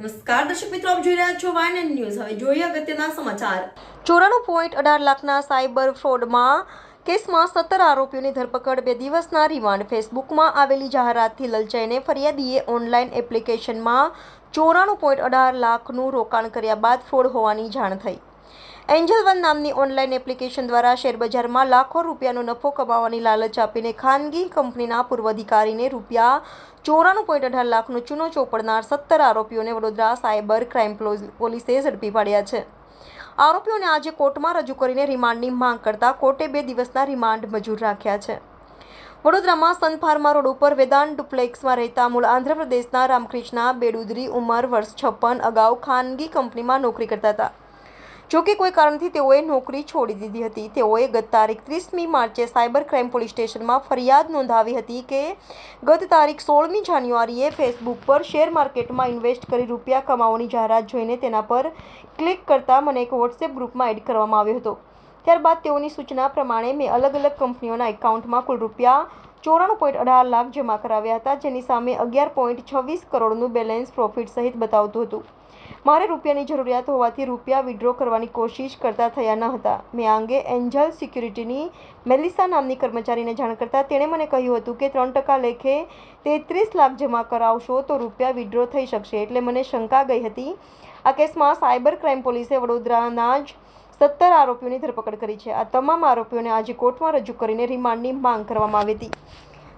નમસ્કાર, દર્શક મિત્રો, આપ જોઈ રહ્યા છો વાયન ન્યૂઝ હવે જોઈએ અગત્યના સમાચાર. ચોરાણું પોઈન્ટ અઢાર લાખના સાયબર ફ્રોડમાં કેસમાં સત્તર આરોપીઓની ધરપકડ, બે દિવસના રિમાન્ડ. ફેસબુકમાં આવેલી જાહેરાતથી લલચાઈને ફરિયાદીએ ઓનલાઈન એપ્લિકેશનમાં ચોરાણું પોઈન્ટ અઢાર લાખનું રોકાણ કર્યા બાદ ફ્રોડ હોવાની જાણ થઈ. એન્જલ વન નામની ઓનલાઈન એપ્લિકેશન દ્વારા શેરબજારમાં લાખો રૂપિયાનો નફો કમાવાની લાલચ આપીને ખાનગી કંપનીના પૂર્વ અધિકારીને રૂપિયા ચોરાણું પોઈન્ટ અઢાર લાખનો ચૂનો ચોપડનાર સત્તર આરોપીઓને વડોદરા સાયબર ક્રાઇમ પોલીસ- ઝડપી પાડ્યા છે. આરોપીઓને આજે કોર્ટમાં રજૂ કરીને રિમાન્ડની માંગ કરતા કોર્ટે બે દિવસના રિમાન્ડ મંજૂર રાખ્યા છે. વડોદરામાં સન ફાર્મા રોડ ઉપર વેદાંત ડુપ્લેક્સમાં રહેતા મૂળ આંધ્રપ્રદેશના રામકૃષ્ણા બેડુદરી ઉંમર વર્ષ છપ્પન અગાઉ ખાનગી કંપનીમાં નોકરી કરતા હતા. જો કે કોઈ કારણથી તેઓએ નોકરી છોડી દીધી હતી. તેઓએ ગત તારીખ ત્રીસમી માર્ચે સાયબર ક્રાઇમ પોલીસ સ્ટેશનમાં ફરિયાદ નોંધાવી હતી કે ગત તારીખ સોળમી જાન્યુઆરીએ ફેસબુક પર શેર માર્કેટમાં ઇન્વેસ્ટ કરી રૂપિયા કમાવાની જાહેરાત જોઈને તેના પર ક્લિક કરતાં મને એક વોટ્સએપ ગ્રુપમાં એડ કરવામાં આવ્યો હતો. ત્યારબાદ તેઓની સૂચના પ્રમાણે મેં અલગ અલગ કંપનીઓના એકાઉન્ટમાં કુલ રૂપિયા ચોરાણું પોઈન્ટ અઢાર લાખ જમા કરાવ્યા હતા, જેની સામે અગિયાર પોઈન્ટ છવ્વીસ કરોડનું બેલેન્સ પ્રોફિટ સહિત બતાવતું હતું. મારે રૂપિયાની જરૂરિયાત હોવાથી રૂપિયા વિડ્રો કરવાની કોશિશ કરતા થયા ન હતા. મેં આ અંગે એન્જલ સિક્યુરિટીની મેલિસા નામની કર્મચારીને જાણ કરતાં તેણે મને કહ્યું હતું કે ત્રણ ટકા લેખે તેત્રીસ લાખ જમા કરાવશો તો રૂપિયા વિડ્રો થઈ શકશે, એટલે મને શંકા ગઈ હતી. આ કેસમાં સાયબર ક્રાઇમ પોલીસે વડોદરાના જ સત્તર આરોપીઓની ધરપકડ કરી છે. આ તમામ આરોપીઓને આજે કોર્ટમાં રજૂ કરીને રિમાન્ડની માંગ કરવામાં આવી હતી.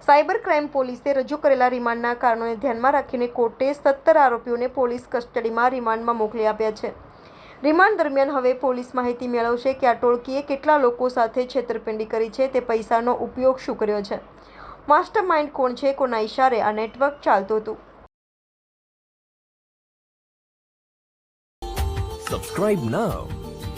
સાયબર ક્રાઇમ પોલીસે રજૂ કરેલા રિમાન્ડના કારણોને ધ્યાનમાં રાખીને કોર્ટે સત્તર આરોપીઓને પોલીસ કસ્ટડીમાં રિમાન્ડમાં મોકલી આપ્યા છે. રિમાન્ડ દરમિયાન હવે પોલીસ માહિતી મેળવશે કે આ ટોળકીએ કેટલા લોકો સાથે છેતરપિંડી કરી છે, તે પૈસાનો ઉપયોગ શું કર્યો છે. માસ્ટર માઇન્ડ કોણ છે, કોના ઇશારે આ નેટવર્ક ચાલતું હતું. Subscribe now